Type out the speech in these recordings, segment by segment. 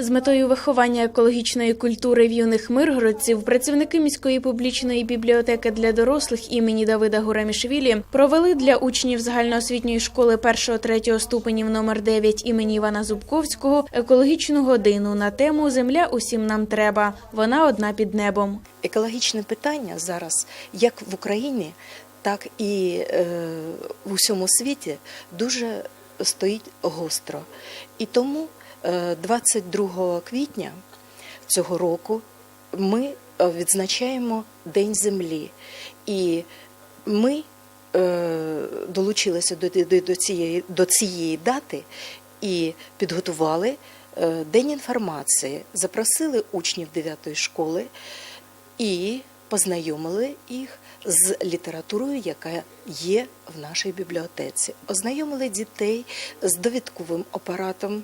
З метою виховання екологічної культури в юних миргородців працівники міської публічної бібліотеки для дорослих імені Давида Гурамішвілі провели для учнів загальноосвітньої школи 1-3 ступенів номер 9 імені Івана Зубковського екологічну годину на тему Земля усім нам треба. Вона одна під небом. Екологічне питання зараз, як в Україні, так і е, в усьому світі, дуже стоїть гостро. І тому е, 22 квітня цього року ми е, відзначаємо День Землі. І ми е, долучилися до, цієї, до цієї дати і підготували е, День інформації, запросили учнів 9 школи і познайомили їх з літературою, яка є в нашій бібліотеці. Ознайомили дітей з довідковим апаратом,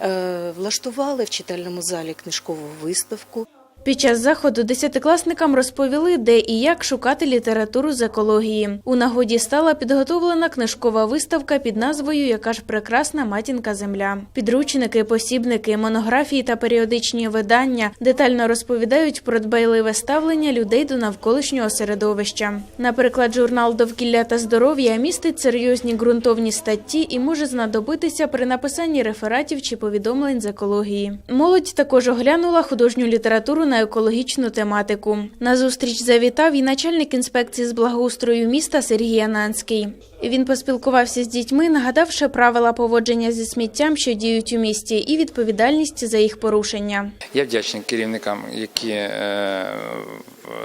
е, влаштували в читальному залі книжкову виставку. Під час заходу десятикласникам розповіли, де і як шукати літературу з екології. У нагоді стала підготовлена книжкова виставка під назвою Яка ж прекрасна матінка земля. Підручники, посібники, монографії та періодичні видання детально розповідають про дбайливе ставлення людей до навколишнього середовища. Наприклад, журнал Довкілля та здоров'я містить серйозні ґрунтовні статті і може знадобитися при написанні рефератів чи повідомлень з екології. Молодь також оглянула художню літературу на екологічну тематику. На зустріч завітав і начальник інспекції з благоустрою міста Сергій Ананський. Він поспілкувався з дітьми, нагадавши правила поводження зі сміттям, що діють у місті, і відповідальність за їх порушення. Я вдячний керівникам, які е,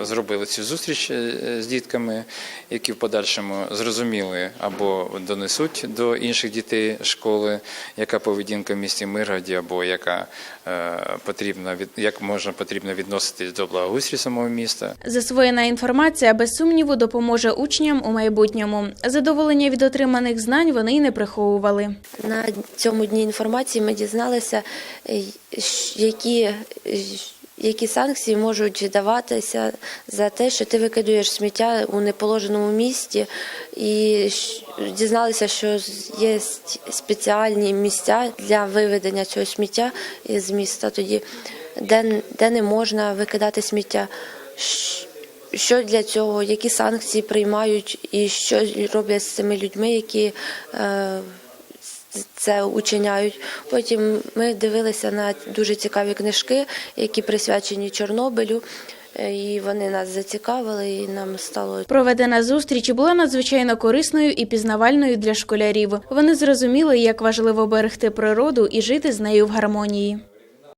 зробили цю зустріч е, з дітками, які в подальшому зрозуміли або донесуть до інших дітей школи, яка поведінка в місті Миргоді, або яка е, потрібна як можна потрібно відноситись до благоустрій самого міста. Засвоєна інформація без сумніву допоможе учням у майбутньому. Задоволення від отриманих знань вони й не приховували. На цьому дні інформації ми дізналися, е, які, е, які санкції можуть даватися за те, що ти викидуєш сміття у неположеному місці, і дізналися, що є спеціальні місця для виведення цього сміття із міста, тоді де, де не можна викидати сміття. Що для цього, які санкції приймають, і що роблять з цими людьми, які е, це учиняють. Потім ми дивилися на дуже цікаві книжки, які присвячені Чорнобилю, е, і вони нас зацікавили, і нам стало Проведена зустріч була надзвичайно корисною і пізнавальною для школярів. Вони зрозуміли, як важливо берегти природу і жити з нею в гармонії.